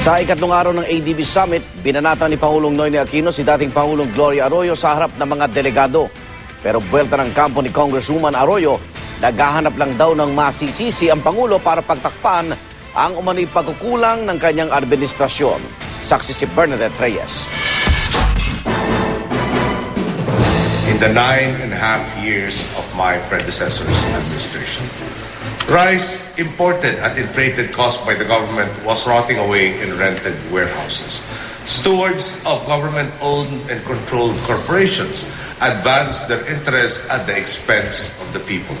Sa ikatlong araw ng ADB Summit, binanatan ni Pangulong Noyne Aquino si dating Pangulong Gloria Arroyo sa harap ng mga delegado. Pero buwelta ng kampo ni Congresswoman Arroyo, naghahanap lang daw ng masisisi ang Pangulo para pagtakpan ang umano'y pagkukulang ng kanyang administrasyon. Saksi si Bernadette Reyes. in the nine and a half years of my predecessor's administration. Rice imported at inflated cost by the government was rotting away in rented warehouses. Stewards of government-owned and controlled corporations advanced their interests at the expense of the people.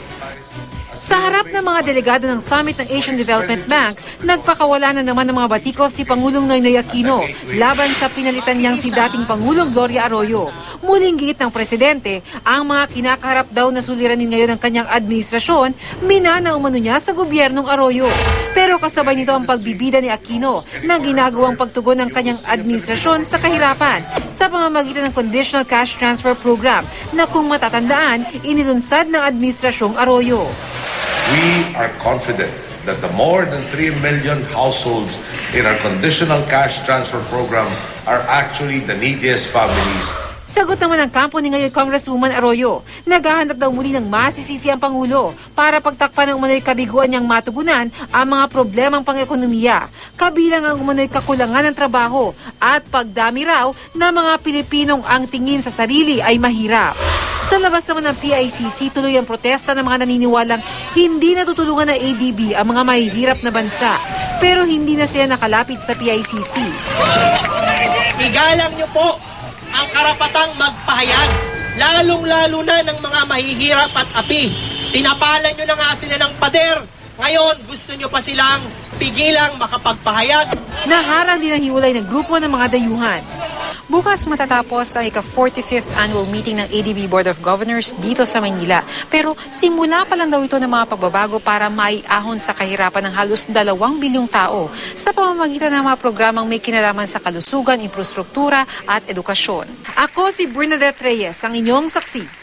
Sa harap ng mga delegado ng Summit ng Asian Development Bank, nagpakawala na naman ng mga batikos si Pangulong Noynoy Aquino laban sa pinalitan niyang si dating Pangulong Gloria Arroyo. Muling giit ng presidente, ang mga kinakaharap daw na suliranin ngayon ng kanyang administrasyon, minana umano niya sa gobyernong Arroyo. Pero kasabay nito ang pagbibida ni Aquino na ginagawang pagtugon ng kanyang administrasyon sa kahirapan sa pamamagitan ng Conditional Cash Transfer Program na kung matatandaan, inilunsad ng administrasyong Arroyo. We are confident that the more than 3 million households in our conditional cash transfer program are actually the neediest families Sagot naman ng kampo ni ngayon Congresswoman Arroyo, naghahanap daw muli ng masisisi ang Pangulo para pagtakpan ng umano'y kabiguan niyang matugunan ang mga problemang pang-ekonomiya, kabilang ang umano'y kakulangan ng trabaho at pagdami raw na mga Pilipinong ang tingin sa sarili ay mahirap. Sa labas naman ng PICC, tuloy ang protesta ng mga naniniwalang hindi natutulungan ng ADB ang mga mahihirap na bansa. Pero hindi na sila nakalapit sa PICC. Igalang nyo po ang karapatang magpahayag, lalong-lalo na ng mga mahihirap at api. Tinapalan nyo na nga sila ng pader. Ngayon, gusto nyo pa silang pigilang makapagpahayag. Naharang din ang hiwalay ng grupo ng mga dayuhan. Bukas matatapos ang ika-45th annual meeting ng ADB Board of Governors dito sa Manila. Pero simula pa lang daw ito ng mga pagbabago para maiahon sa kahirapan ng halos dalawang bilyong tao sa pamamagitan ng mga programang may kinalaman sa kalusugan, infrastruktura at edukasyon. Ako si Bernadette Reyes, ang inyong saksi.